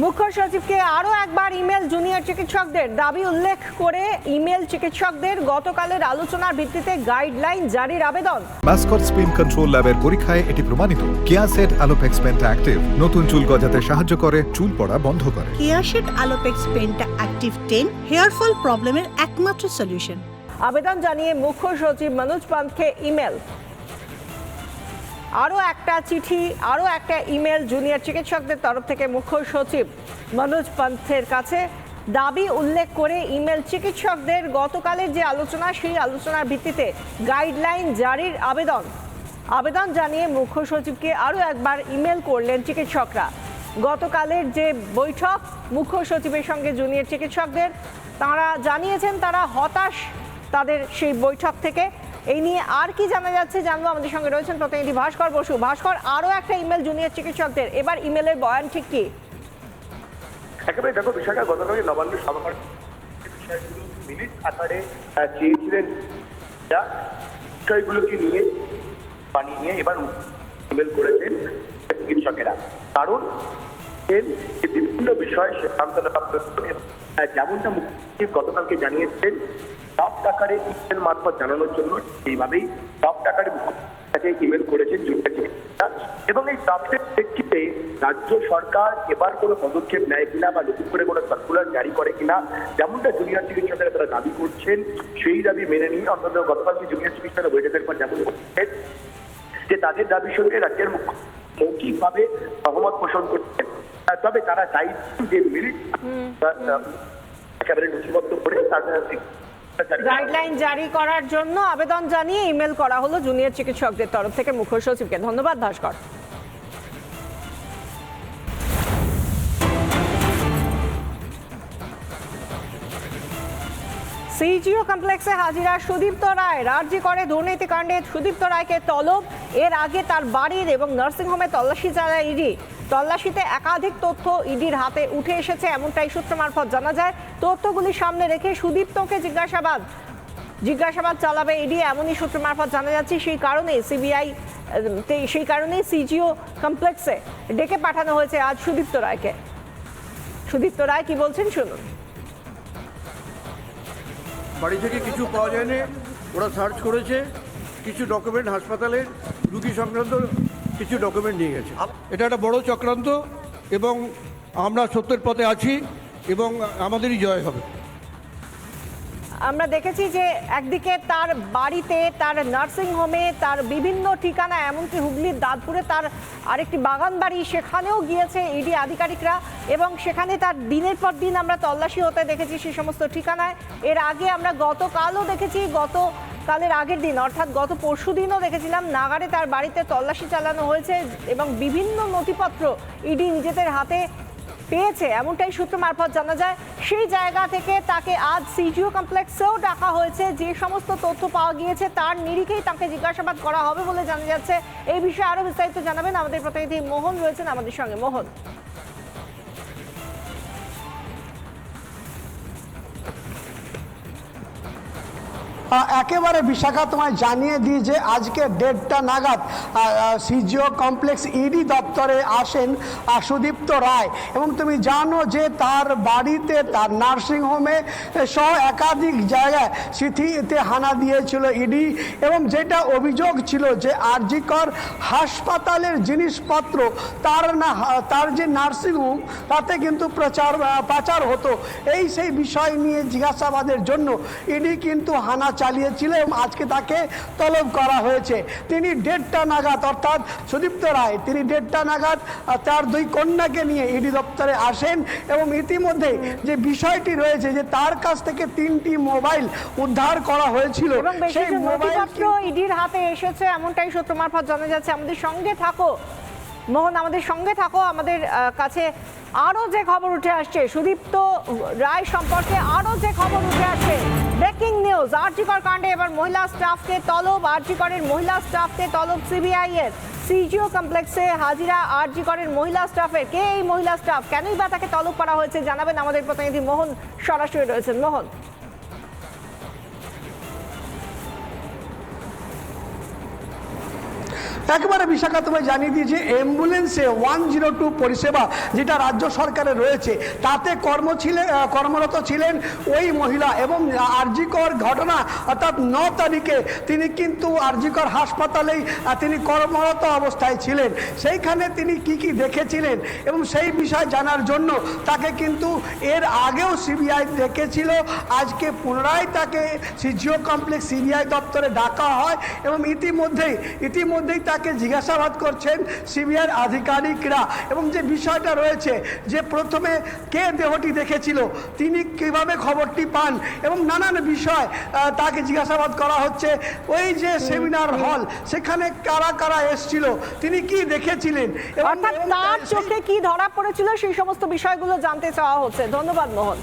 মুখ্য সচিবকে আরও একবার ইমেল জুনিয়র চিকিৎসকদের দাবি উল্লেখ করে ইমেল চিকিৎসকদের গতকালের আলোচনার ভিত্তিতে গাইডলাইন জারির আবেদন। মাস্কট স্পিন কন্ট্রোল ল্যাবের পরীক্ষায় এটি প্রমাণিত। কেয়াসেট আলোপেক্স পেন্টা অ্যাক্টিভ। নতুন চুল গজাতে সাহায্য করে চুল পড়া বন্ধ করে। কেয়াশেড আলোপেক্স পেনটা অ্যাক্টিভ টেন হেয়ার ফল প্রবলেমের একমাত্র সলিউশন। আবেদন জানিয়ে মুখ্য সচিব মনোজ পান্তকে ইমেল। আরও একটা চিঠি, আরও একটা ইমেল জুনিয়র চিকিৎসকদের তরফ থেকে মুখ্য সচিব মনোজ পন্থের কাছে। দাবি উল্লেখ করে ইমেল চিকিৎসকদের গতকালের যে আলোচনা, সেই আলোচনার ভিত্তিতে গাইডলাইন জারির আবেদন। আবেদন জানিয়ে মুখ্য সচিবকে আরও একবার ইমেল করলেন চিকিৎসকরা। গতকালের যে বৈঠক, মুখ্য সচিবের সঙ্গে জুনিয়র চিকিৎসকদের, তারা জানিয়েছেন তারা হতাশ তাদের সেই বৈঠক থেকে। এই নিয়ে আর কি জানা যাচ্ছে জানব। আমাদের সঙ্গে রয়েছেন প্রতিনিধি ভাস্কর বসু। ভাস্কর আরও একটা ইমেল জুনিয়র চিকিৎসকদের। এবার ইমেলের বয়ান ঠিক কি? একেবারে দেখো বিষয়টা গতকালকে নবান্ন বিষয়গুলো মিনিট আকারে চেয়েছিলেন বিষয়গুলোকে নিয়ে বানিয়ে নিয়ে এবার ইমেল করেছেন চিকিৎসকেরা। কারণ বিভিন্ন বিষয়, সিদ্ধান্ত নেওয়া যেমনটা মুখ্যমন্ত্রী গতকালকে জানিয়েছেন সব টাকারে ইমেল মারফত জানানোর জন্য সেইভাবেই সব টাকারে ইমেল করেছেন জুনিয়র এবং এই ড্রাফটের প্রেক্ষিতে রাজ্য সরকার এবার কোনো পদক্ষেপ নেয় কিনা বা নতুন করে কোনো সার্কুলার জারি করে কিনা যেমনটা জুনিয়র চিকিৎসকেরা তারা দাবি করছেন সেই দাবি মেনে নিয়ে অন্তত গতকাল যে জুনিয়র চিকিৎসকেরা বৈঠকের পর যেমন বলছেন যে তাদের দাবির সঙ্গে রাজ্যের মুখ্য মৌখিকভাবে সহমত পোষণ করছেন। তবে তারা চাইছেন যে মিনিট একেবারে নথিবদ্ধ করে তাদের গাইডলাইন জারি করার জন্য আবেদন জানিয়ে ইমেল করা হলো জুনিয়র চিকিৎসকদের তরফ থেকে মুখ্য সচিবকে। ধন্যবাদ, ভাস্কর। সিজিও কমপ্লেক্সে হাজিরা সুদীপ্ত রায়। রাজ্যে করে দুর্নীতিকাণ্ডে সুদীপ্ত রায়কে তলব। এর আগে তার বাড়ির এবং নার্সিংহোমে তল্লাশি চালায় ইডি। তল্লাশিতে একাধিক তথ্য ইডির হাতে উঠে এসেছে, এমনটাই সূত্র মারফত জানা যায়। তথ্যগুলি সামনে রেখে সুদীপ্তকে জিজ্ঞাসাবাদ। জিজ্ঞাসাবাদ চালাবে ইডি, এমনই সূত্র মারফত জানা যাচ্ছে, সেই কারণে সিবিআই সেই কারণে সিজিও কমপ্লেক্সে ডেকে পাঠানো হয়েছে আজ সুদীপ্ত রায়কে। সুদীপ্ত রায় কি বলছেন শুনুন। বাড়ি থেকে কিছু পাওয়া যায়নি, ওরা সার্চ করেছে, কিছু ডকুমেন্ট হাসপাতালের রুগী সংক্রান্ত কিছু ডকুমেন্ট নিয়ে গেছে। এটা একটা বড় চক্রান্ত এবং আমরা সত্যের পথে আছি এবং আমাদেরই জয় হবে। আমরা দেখেছি যে একদিকে তার বাড়িতে তার নার্সিং হোমে তার বিভিন্ন ঠিকানা এমনকি হুগলির দাঁতপুরে তার আরেকটি বাগান বাড়ি সেখানেও গিয়েছে ইডি আধিকারিকরা এবং সেখানে তার দিনের পর দিন আমরা তল্লাশি হতে দেখেছি সেই সমস্ত ঠিকানায়। এর আগে আমরা গতকালও দেখেছি গত কালের আগের দিন, অর্থাৎ গত পরশু দিনও দেখেছিলাম নাগারে তার বাড়িতে তল্লাশি চালানো হয়েছে এবং বিভিন্ন নথিপত্র ইডি নিজেদের হাতে পেয়েছে। এমনটাই সূত্র মারফত জানা যায়, সেই জায়গা থেকে তাকে আজ সিজিও কমপ্লেক্সেও ডাকা হয়েছে। যে সমস্ত তথ্য পাওয়া গিয়েছে, তার নিরিখেই তাকে জিজ্ঞাসাবাদ করা হবে বলে জানা যাচ্ছে। এই বিষয়ে আরও বিস্তারিত জানাবেন আমাদের প্রতিনিধি মোহন রয়েছেন আমাদের সঙ্গে। মোহন। একেবারে বিশাখা তোমায় জানিয়ে দিই যে আজকে দেড়টা নাগাদ সিজিও কমপ্লেক্স ইডি দপ্তরে আসেন সুদীপ্ত রায়। এবং তুমি জানো যে তার বাড়িতে, তার নার্সিং হোমে সহ একাধিক জায়গায় সিথিতে হানা দিয়েছিল ইডি এবং যেটা অভিযোগ ছিল যে আরজিকর হাসপাতালের জিনিসপত্র, তার না, তার যে নার্সিং হোম, তাতে কিন্তু প্রচার পাচার হতো। এই সেই বিষয় নিয়ে জিজ্ঞাসাবাদের জন্য ইডি কিন্তু হানা চালিয়েছিল এবং আজকে তাকে তলব করা হয়েছে। তিনি দেড়টা নাগাদ অর্থাৎ সুদীপ্ত রায় তিনি দেড়টা নাগাদ তার দুই কন্যাকে নিয়ে ইডি দপ্তরে আসেন এবং ইতিমধ্যে যে বিষয়টি রয়েছে যে তার কাছ থেকে তিনটি মোবাইল উদ্ধার করা হয়েছিল সেই মোবাইল ইডির হাতে এসেছে এমনটাই সূত্র মারফত জানা যাচ্ছে। আমাদের সঙ্গে থাকো। মোহন আমাদের সঙ্গে থাকো। আমাদের কাছে আরও যে খবর উঠে আসছে সুদীপ্ত রায় সম্পর্কে আরও যে খবর উঠে আসছে নিউজ আরজিকর কাণ্ডে এবার মহিলা স্টাফকে তলব। আরজিকরের মহিলা স্টাফকে তলব সিবিআই এর সিজিও কমপ্লেক্সে হাজিরা আরজিকরের মহিলা স্টাফের। কে এই মহিলা স্টাফ? কেনই বা তাকে তলব করা হয়েছে? জানাবেন আমাদের প্রতিনিধি মোহন। সরাসরি রয়েছেন। মোহন। একবারে বিশাখা তোমায় জানিয়ে যে অ্যাম্বুলেন্সে ওয়ান জিরো টু পরিষেবা যেটা রাজ্য সরকারের রয়েছে, তাতে কর্ম ছিলেন কর্মরত ছিলেন ওই মহিলা এবং আরজিকর ঘটনা অর্থাৎ ন তারিখে তিনি কিন্তু আরজিকর হাসপাতালেই তিনি কর্মরত অবস্থায় ছিলেন। সেইখানে তিনি কি কি দেখেছিলেন এবং সেই বিষয় জানার জন্য তাকে কিন্তু এর আগেও সিবিআই ডেকেছিল আজকে পুনরায় তাকে সিজিও কমপ্লেক্স সিবিআই দপ্তরে ডাকা হয় এবং ইতিমধ্যেই ইতিমধ্যেই তাকে জিজ্ঞাসাবাদ করছেন সিবিআইয়ের আধিকারিকরা। এবং যে বিষয়টা রয়েছে যে প্রথমে কে দেহটি দেখেছিল তিনি কীভাবে খবরটি পান এবং নানান বিষয় তাকে জিজ্ঞাসাবাদ করা হচ্ছে। ওই যে সেমিনার হল সেখানে কারা কারা এসছিল তিনি কি দেখেছিলেন? এবং- তার চোখে কি ধরা পড়েছিল সেই সমস্ত বিষয়গুলো জানতে চাওয়া হচ্ছে। ধন্যবাদ মোহন।